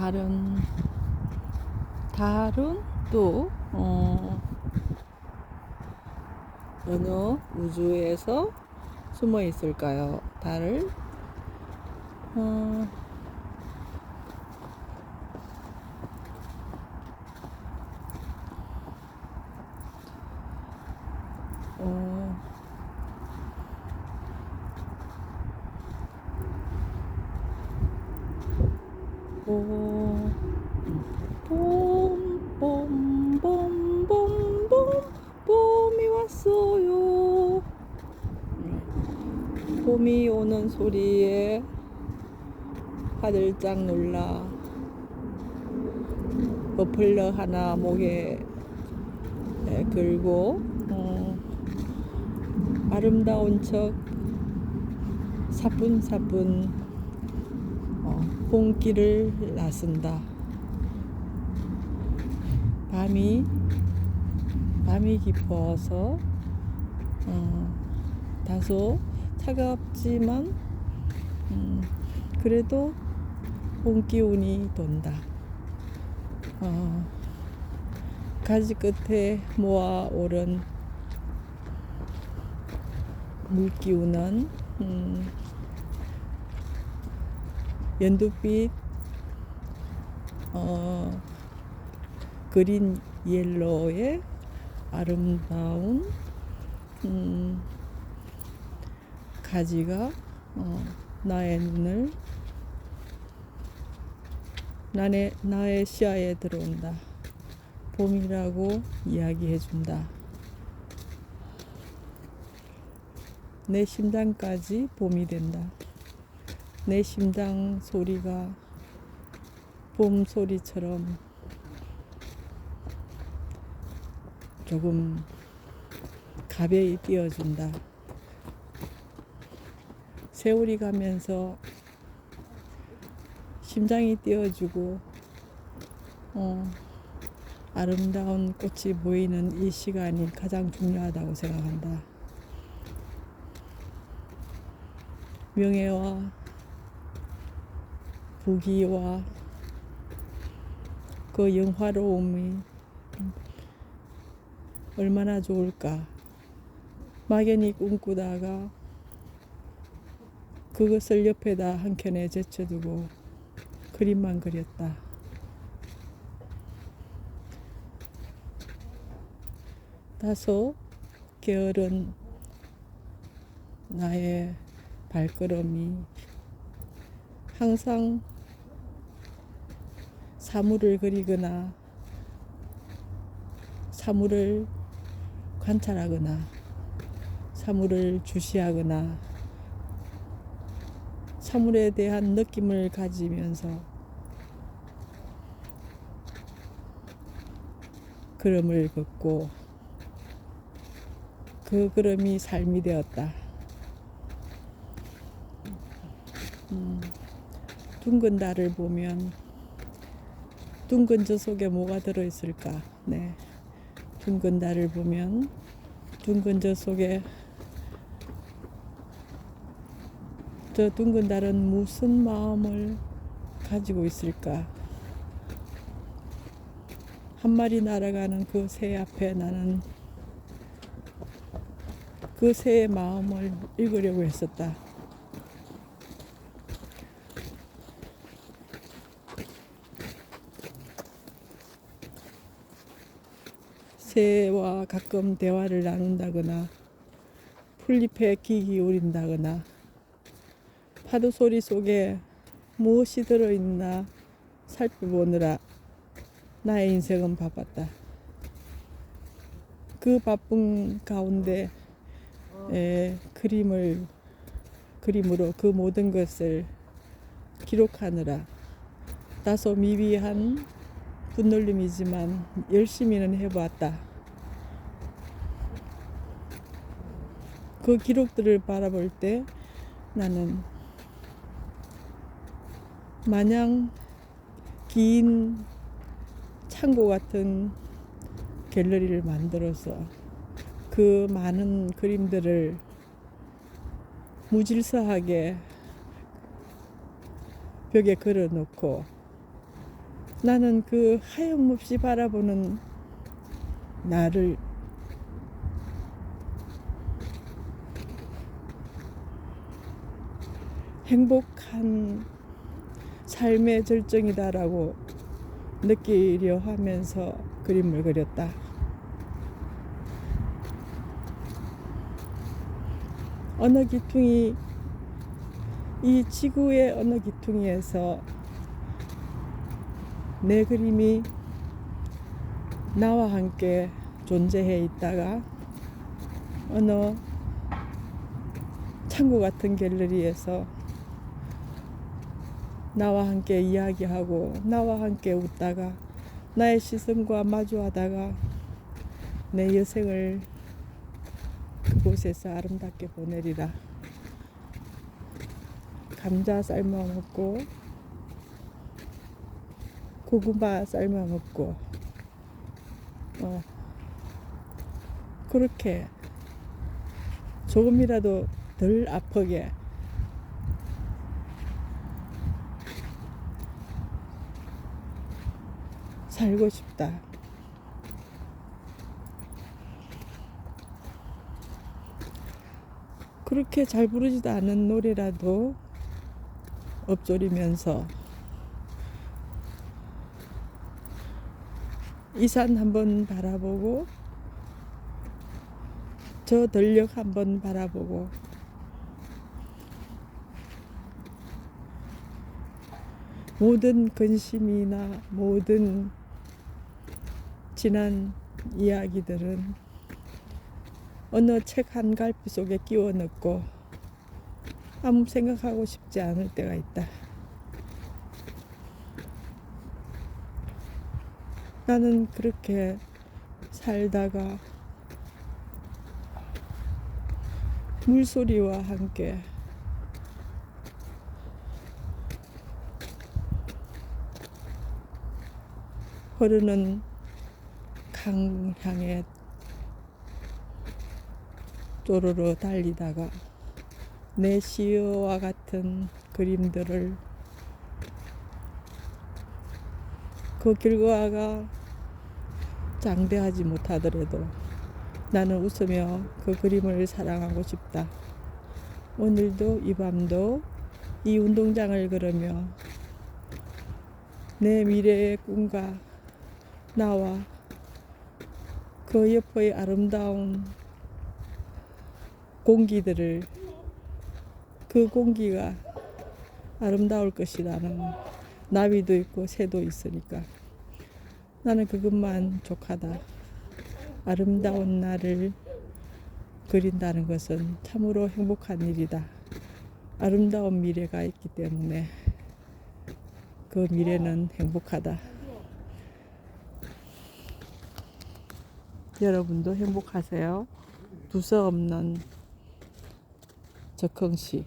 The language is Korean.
다른 달은 또 어, 어느 우주에서 숨어 있을까요? 달을 어, 어, 봄, 봄, 봄, 봄, 봄, 봄, 봄이 왔어요. 봄이 오는 소리에 화들짝 놀라 머플러 하나 목에 에, 걸고 어, 아름다운 척 사뿐사뿐 어, 봄길을 나선다. 밤이 밤이 깊어서 어, 다소 차갑지만 음, 그래도 봄 기운이 돈다. 어, 가지 끝에 모아 오른 물 기운은 음, 연두빛 어, 그린 옐로우의 아름다운 음, 가지가 어, 나의 눈을 나의, 나의 시야에 들어온다. 봄이라고 이야기해준다. 내 심장까지 봄이 된다. 내 심장 소리가 봄 소리처럼 조금 가벼이 뛰어준다. 세월이 가면서 심장이 뛰어주고 어, 아름다운 꽃이 보이는 이 시간이 가장 중요하다고 생각한다. 명예와 부귀와 그 영화로움이 얼마나 좋을까. 막연히 꿈꾸다가 그것을 옆에다 한켠에 제쳐두고 그림만 그렸다. 다소 게으른 나의 발걸음이 항상 사물을 그리거나 사물을 관찰하거나 사물을 주시하거나 사물에 대한 느낌을 가지면서 걸음을 걷고 그 걸음이 삶이 되었다. 음, 둥근 달을 보면 둥근 저 속에 뭐가 들어있을까? 네. 둥근 달을 보면 둥근 저 속에 저 둥근 달은 무슨 마음을 가지고 있을까? 한 마리 날아가는 그 새 앞에 나는 그 새의 마음을 읽으려고 했었다. 새와 가끔 대화를 나눈다거나 풀잎에 귀 기울인다거나 파도 소리 속에 무엇이 들어있나 살펴보느라 나의 인생은 바빴다. 그 바쁜 가운데 에, 그림을 그림으로 그 모든 것을 기록하느라 다소 미비한 분놀림이지만 열심히는 해보았다. 그 기록들을 바라볼 때 나는 마냥 긴 창고 같은 갤러리를 만들어서 그 많은 그림들을 무질서하게 벽에 걸어 놓고 나는 그 하염없이 바라보는 나를 행복한 삶의 절정이다라고 느끼려 하면서 그림을 그렸다. 어느 기퉁이 이 지구의 어느 기퉁이에서 내 그림이 나와 함께 존재해 있다가 어느 창고 같은 갤러리에서 나와 함께 이야기하고 나와 함께 웃다가 나의 시선과 마주하다가 내 여생을 그곳에서 아름답게 보내리라. 감자 삶아 먹고 고구마 삶아 먹고 어 그렇게 조금이라도 덜 아프게 살고 싶다. 그렇게 잘 부르지도 않은 노래라도 엎조리면서 이 산 한번 바라보고 저 들녘 한번 바라보고 모든 근심이나 모든 지난 이야기들은 어느 책 한 갈피 속에 끼워 넣고 아무 생각하고 싶지 않을 때가 있다. 나는 그렇게 살다가 물소리와 함께 흐르는 강 향해 쪼르르 달리다가 내 시어와 같은 그림들을 그 결과가 장대하지 못하더라도 나는 웃으며 그 그림을 사랑하고 싶다. 오늘도 이 밤도 이 운동장을 걸으며 내 미래의 꿈과 나와 그 옆의 아름다운 공기들을 그 공기가 아름다울 것이라는 나비도 있고 새도 있으니까 나는 그것만 족하다. 아름다운 나를 그린다는 것은 참으로 행복한 일이다. 아름다운 미래가 있기 때문에 그 미래는 행복하다. 여러분도 행복하세요. 두서 없는 적흥시